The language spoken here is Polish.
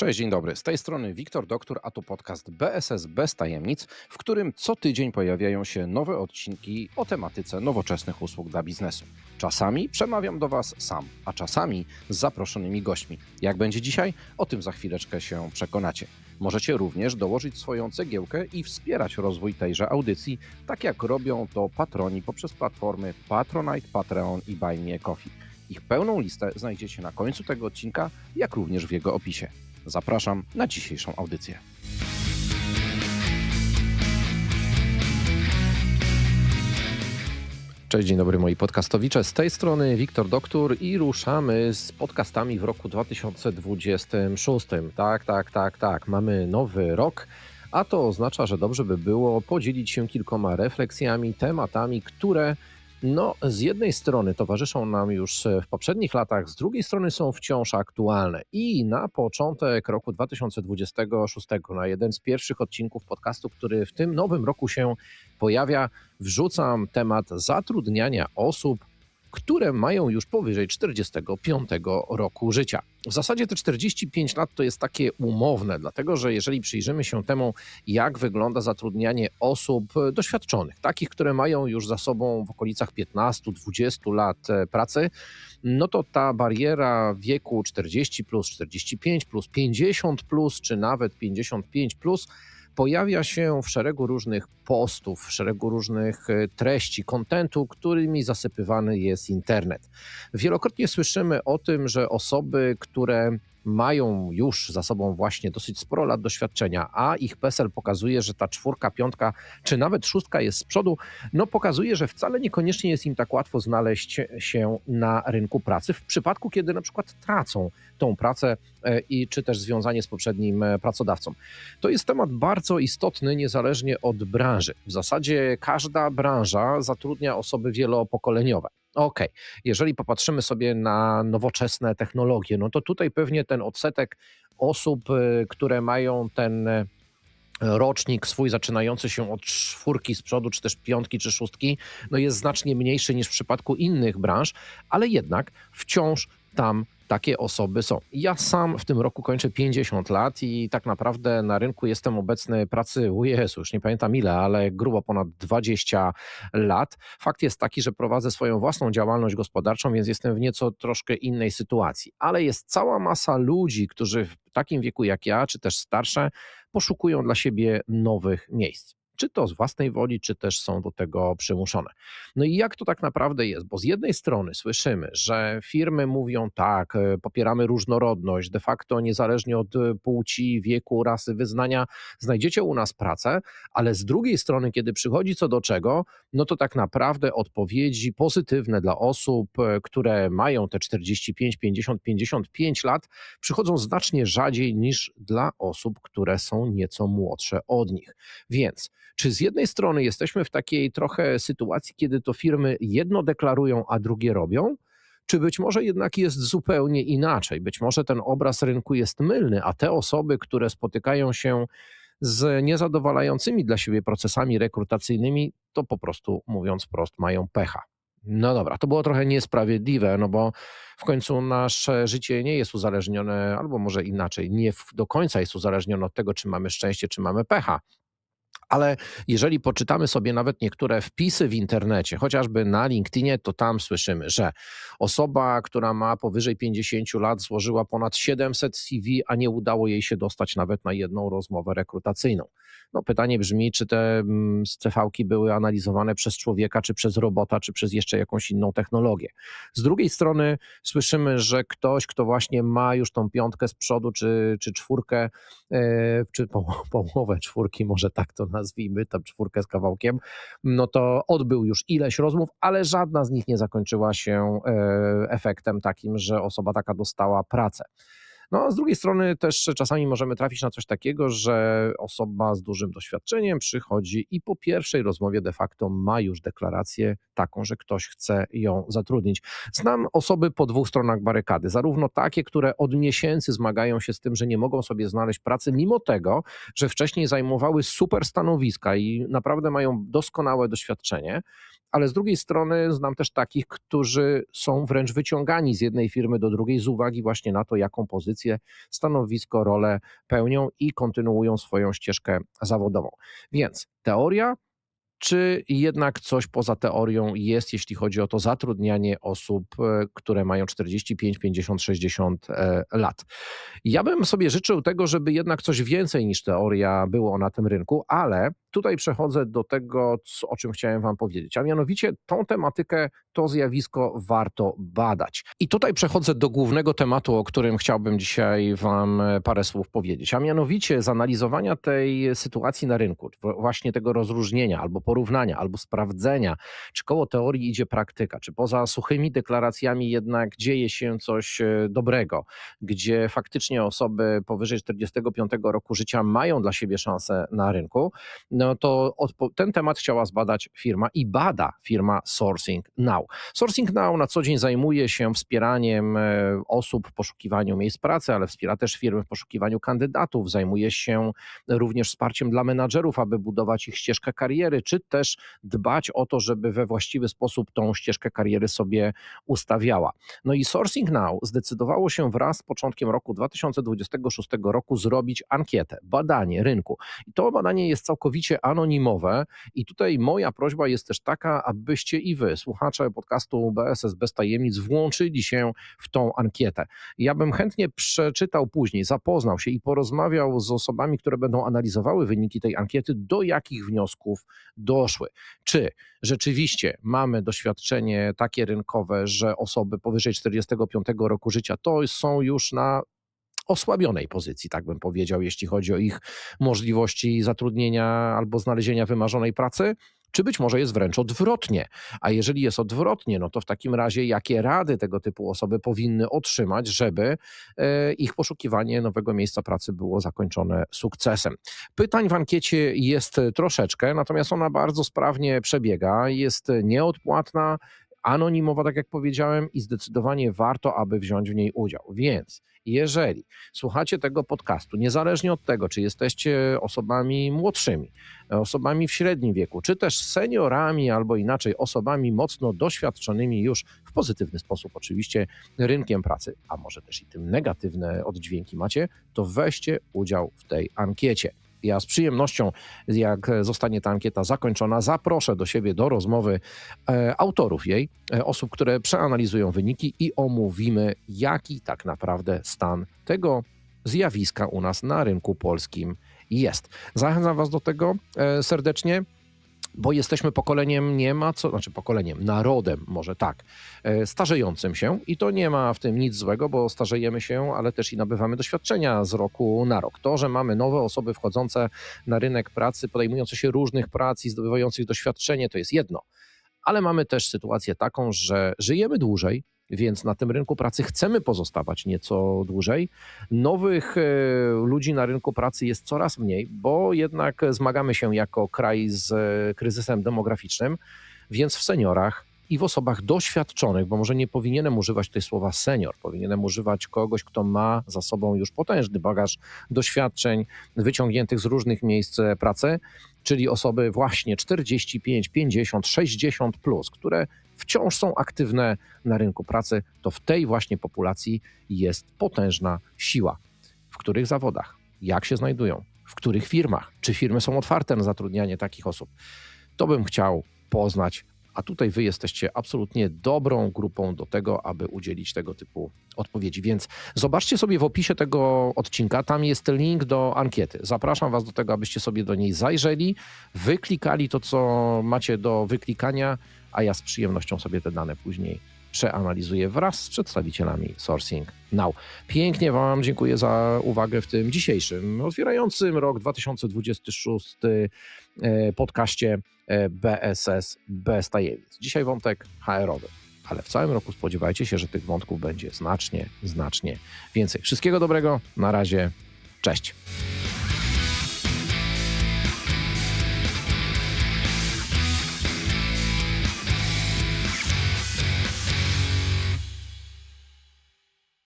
Cześć, dzień dobry. Z tej strony Wiktor Doktor, a to podcast BSS bez tajemnic, w którym co tydzień pojawiają się nowe odcinki o tematyce nowoczesnych usług dla biznesu. Czasami przemawiam do Was sam, a czasami z zaproszonymi gośćmi. Jak będzie dzisiaj? O tym za chwileczkę się przekonacie. Możecie również dołożyć swoją cegiełkę i wspierać rozwój tejże audycji, tak jak robią to patroni poprzez platformy Patronite, Patreon i Buy Me a Coffee. Ich pełną listę znajdziecie na końcu tego odcinka, jak również w jego opisie. Zapraszam na dzisiejszą audycję. Cześć, dzień dobry moi podcastowicze. Z tej strony Wiktor Doktor i ruszamy z podcastami w roku 2026. Tak, tak, tak, tak. Mamy nowy rok, a to oznacza, że dobrze by było podzielić się kilkoma refleksjami, tematami, które no, z jednej strony towarzyszą nam już w poprzednich latach, z drugiej strony są wciąż aktualne. I na początek roku 2026, na jeden z pierwszych odcinków podcastu, który w tym nowym roku się pojawia, wrzucam temat zatrudniania osób które mają już powyżej 45 roku życia. W zasadzie te 45 lat to jest takie umowne, dlatego że jeżeli przyjrzymy się temu, jak wygląda zatrudnianie osób doświadczonych, takich, które mają już za sobą w okolicach 15-20 lat e, pracy, no to ta bariera wieku 40 plus, 45 plus, 50 plus, czy nawet 55 plus pojawia się w szeregu różnych postów, w szeregu różnych e, treści, kontentu, którymi zasypywany jest internet. Wielokrotnie słyszymy o tym, że osoby, które mają już za sobą właśnie dosyć sporo lat doświadczenia, a ich PESEL pokazuje, że ta czwórka, piątka czy nawet szóstka jest z przodu, no pokazuje, że wcale niekoniecznie jest im tak łatwo znaleźć się na rynku pracy w przypadku, kiedy na przykład tracą tą pracę e, i czy też związanie z poprzednim e, pracodawcą. To jest temat bardzo istotny niezależnie od branży. W zasadzie każda branża zatrudnia osoby wielopokoleniowe. Okej, okay. jeżeli popatrzymy sobie na nowoczesne technologie, no to tutaj pewnie ten odsetek osób, y, które mają ten y, rocznik swój zaczynający się od czwórki z przodu, czy też piątki, czy szóstki, no jest znacznie mniejszy niż w przypadku innych branż, ale jednak wciąż tam takie osoby są. Ja sam w tym roku kończę 50 lat i tak naprawdę na rynku jestem obecny pracy, u Jezu, już nie pamiętam ile, ale grubo ponad 20 lat. Fakt jest taki, że prowadzę swoją własną działalność gospodarczą, więc jestem w nieco troszkę innej sytuacji. Ale jest cała masa ludzi, którzy w takim wieku jak ja, czy też starsze, poszukują dla siebie nowych miejsc czy to z własnej woli, czy też są do tego przymuszone. No i jak to tak naprawdę jest? Bo z jednej strony słyszymy, że firmy mówią tak, e, popieramy różnorodność, de facto niezależnie od e, płci, wieku, rasy, wyznania, znajdziecie u nas pracę, ale z drugiej strony, kiedy przychodzi co do czego, no to tak naprawdę odpowiedzi pozytywne dla osób, e, które mają te 45, 50, 55 lat, przychodzą znacznie rzadziej niż dla osób, które są nieco młodsze od nich. Więc czy z jednej strony jesteśmy w takiej trochę sytuacji, kiedy to firmy jedno deklarują, a drugie robią? Czy być może jednak jest zupełnie inaczej? Być może ten obraz rynku jest mylny, a te osoby, które spotykają się z niezadowalającymi dla siebie procesami rekrutacyjnymi, to po prostu mówiąc prost, mają pecha. No dobra, to było trochę niesprawiedliwe, no bo w końcu nasze życie nie jest uzależnione, albo może inaczej, nie do końca jest uzależnione od tego, czy mamy szczęście, czy mamy pecha. Ale jeżeli poczytamy sobie nawet niektóre wpisy w internecie, chociażby na LinkedInie, to tam słyszymy, że osoba, która ma powyżej 50 lat, złożyła ponad 700 CV, a nie udało jej się dostać nawet na jedną rozmowę rekrutacyjną. No, pytanie brzmi, czy te mm, CV-ki były analizowane przez człowieka, czy przez robota, czy przez jeszcze jakąś inną technologię. Z drugiej strony słyszymy, że ktoś, kto właśnie ma już tą piątkę z przodu, czy, czy czwórkę, e, czy połowę czwórki, może tak to nazwijmy, tam czwórkę z kawałkiem, no to odbył już ileś rozmów, ale żadna z nich nie zakończyła się e, efektem takim, że osoba taka dostała pracę. No a z drugiej strony też czasami możemy trafić na coś takiego, że osoba z dużym doświadczeniem przychodzi i po pierwszej rozmowie de facto ma już deklarację taką, że ktoś chce ją zatrudnić. Znam osoby po dwóch stronach barykady, zarówno takie, które od miesięcy zmagają się z tym, że nie mogą sobie znaleźć pracy, mimo tego, że wcześniej zajmowały super stanowiska i naprawdę mają doskonałe doświadczenie, ale z drugiej strony znam też takich, którzy są wręcz wyciągani z jednej firmy do drugiej z uwagi właśnie na to, jaką pozycję, stanowisko, rolę pełnią i kontynuują swoją ścieżkę zawodową. Więc teoria czy jednak coś poza teorią jest, jeśli chodzi o to zatrudnianie osób, e, które mają 45, 50, 60 lat? Ja bym sobie życzył tego, żeby jednak coś więcej niż teoria było na tym rynku, ale tutaj przechodzę do tego, o czym chciałem Wam powiedzieć, a mianowicie tą tematykę, to zjawisko warto badać. I tutaj przechodzę do głównego tematu, o którym chciałbym dzisiaj Wam e, parę słów powiedzieć, a mianowicie zanalizowania tej sytuacji na rynku, właśnie tego rozróżnienia albo porównania, albo sprawdzenia, czy koło teorii idzie praktyka, czy poza suchymi deklaracjami jednak dzieje się coś e, dobrego, gdzie faktycznie osoby powyżej 45 roku życia mają dla siebie szansę na rynku no to ten temat chciała zbadać firma i bada firma Sourcing Now. Sourcing Now na co dzień zajmuje się wspieraniem e, osób w poszukiwaniu miejsc pracy, ale wspiera też firmy w poszukiwaniu kandydatów, zajmuje się również wsparciem dla menadżerów, aby budować ich ścieżkę kariery, czy też dbać o to, żeby we właściwy sposób tą ścieżkę kariery sobie ustawiała. No i Sourcing Now zdecydowało się wraz z początkiem roku 2026 roku zrobić ankietę, badanie rynku. I to badanie jest całkowicie całkowicie anonimowe. I tutaj moja prośba jest też taka, abyście i wy, słuchacze podcastu BSS Bez Tajemnic, włączyli się w tą ankietę. Ja bym chętnie przeczytał później, zapoznał się i porozmawiał z osobami, które będą analizowały wyniki tej ankiety, do jakich wniosków doszły. Czy rzeczywiście mamy doświadczenie takie rynkowe, że osoby powyżej 45 roku życia to są już na osłabionej pozycji, tak bym powiedział, jeśli chodzi o ich możliwości zatrudnienia albo znalezienia wymarzonej pracy, czy być może jest wręcz odwrotnie? A jeżeli jest odwrotnie, no to w takim razie jakie rady tego typu osoby powinny otrzymać, żeby e, ich poszukiwanie nowego miejsca pracy było zakończone sukcesem? Pytań w ankiecie jest troszeczkę, natomiast ona bardzo sprawnie przebiega, jest nieodpłatna, anonimowa, tak jak powiedziałem, i zdecydowanie warto, aby wziąć w niej udział. Więc jeżeli słuchacie tego podcastu, niezależnie od tego, czy jesteście osobami młodszymi, osobami w średnim wieku, czy też seniorami, albo inaczej osobami mocno doświadczonymi już w pozytywny sposób, oczywiście, rynkiem pracy, a może też i tym negatywne oddźwięki macie, to weźcie udział w tej ankiecie. Ja z przyjemnością, jak zostanie ta ankieta zakończona, zaproszę do siebie do rozmowy e, autorów jej, e, osób, które przeanalizują wyniki i omówimy, jaki tak naprawdę stan tego zjawiska u nas na rynku polskim jest. Zachęcam Was do tego e, serdecznie bo jesteśmy pokoleniem, nie ma co, znaczy pokoleniem, narodem, może tak, e, starzejącym się i to nie ma w tym nic złego, bo starzejemy się, ale też i nabywamy doświadczenia z roku na rok. To, że mamy nowe osoby wchodzące na rynek pracy, podejmujące się różnych prac i zdobywających doświadczenie, to jest jedno. Ale mamy też sytuację taką, że żyjemy dłużej, więc na tym rynku pracy chcemy pozostawać nieco dłużej. Nowych e, ludzi na rynku pracy jest coraz mniej, bo jednak zmagamy się jako kraj z e, kryzysem demograficznym, więc w seniorach i w osobach doświadczonych, bo może nie powinienem używać tutaj słowa senior, powinienem używać kogoś, kto ma za sobą już potężny bagaż doświadczeń wyciągniętych z różnych miejsc pracy, czyli osoby właśnie 45, 50, 60 plus, które wciąż są aktywne na rynku pracy, to w tej właśnie populacji jest potężna siła. W których zawodach? Jak się znajdują? W których firmach? Czy firmy są otwarte na zatrudnianie takich osób? To bym chciał poznać a tutaj wy jesteście absolutnie dobrą grupą do tego, aby udzielić tego typu odpowiedzi. Więc zobaczcie sobie w opisie tego odcinka, tam jest link do ankiety. Zapraszam was do tego, abyście sobie do niej zajrzeli, wyklikali to, co macie do wyklikania, a ja z przyjemnością sobie te dane później przeanalizuję wraz z przedstawicielami Sourcing Now. Pięknie Wam dziękuję za uwagę w tym dzisiejszym, otwierającym rok 2026 e, podcaście e, BSS bez tajemnic. Dzisiaj wątek HR-owy, ale w całym roku spodziewajcie się, że tych wątków będzie znacznie, znacznie więcej. Wszystkiego dobrego, na razie, cześć.